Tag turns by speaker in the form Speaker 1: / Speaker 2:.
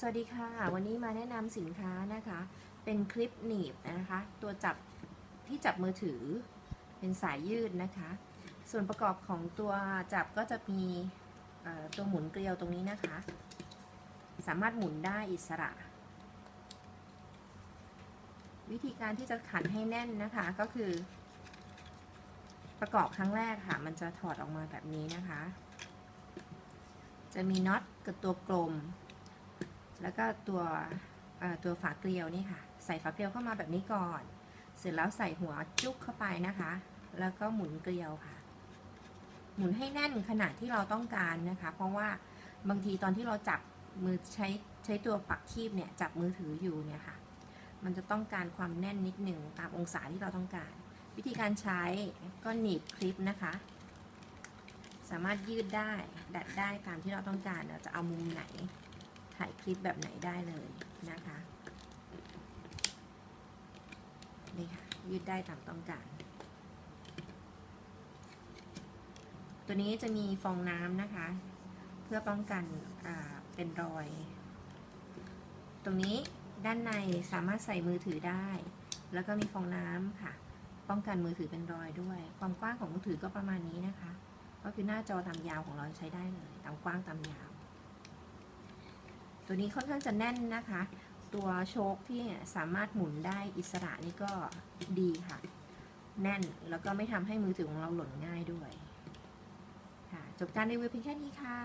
Speaker 1: สวัสดีค่ะ วันนี้มาแนะนำสินค้านะคะ เป็นคลิปหนีบนะคะ ตัวจับที่จับมือถือ เป็นสายยืดนะคะ ส่วนประกอบของตัวจับก็จะมีตัวหมุนเกลียวตรงนี้นะคะ สามารถหมุนได้อิสระ วิธีการที่จะขันให้แน่นนะคะก็คือ ประกอบครั้งแรกค่ะ มันจะถอดออกมาแบบนี้นะคะ จะมีน็อตกับตัวกลม แล้วก็ตัวตัวฝาเกลียวนี่ค่ะ ใส่ฝาเกลียวเข้ามาแบบนี้ก่อน เสร็จแล้วใส่หัวจุกเข้าไปนะคะ แล้วก็หมุนเกลียวค่ะ หมุนให้แน่นขนาดที่เราต้องการนะคะ เพราะว่าบางทีตอนที่เราจับมือใช้ใช้ตัวปักคีบเนี่ยจับมือถืออยู่เนี่ยค่ะ มันจะต้องการความแน่นนิดหนึ่งตามองศาที่เราต้องการ วิธีการใช้ก็หนีบคลิปนะคะ สามารถยืดได้ดัดได้ตามที่เราต้องการเราจะเอามุมไหน ถ่ายคลิปแบบไหนได้เลยนะคะ นี่ค่ะ ยืดได้ตามต้องการ ตัวนี้จะมีฟองน้ำนะคะ เพื่อป้องกันเป็นรอย ตรงนี้ด้านในสามารถใส่มือถือได้ แล้วก็มีฟองน้ำค่ะ ป้องกันมือถือเป็นรอยด้วย ความกว้างของมือถือก็ประมาณนี้นะคะ ก็คือหน้าจอตามยาวของเราใช้ได้เลย ตามกว้างตามยาว ตัวนี้ค่อนข้างจะแน่นนะคะ ตัวโชคที่สามารถหมุนได้อิสระนี่ก็ดีค่ะ แน่นแล้วก็ไม่ทำให้มือถือของเราหล่นง่ายด้วย ค่ะ จบการรีวิวเพียงแค่นี้ค่ะ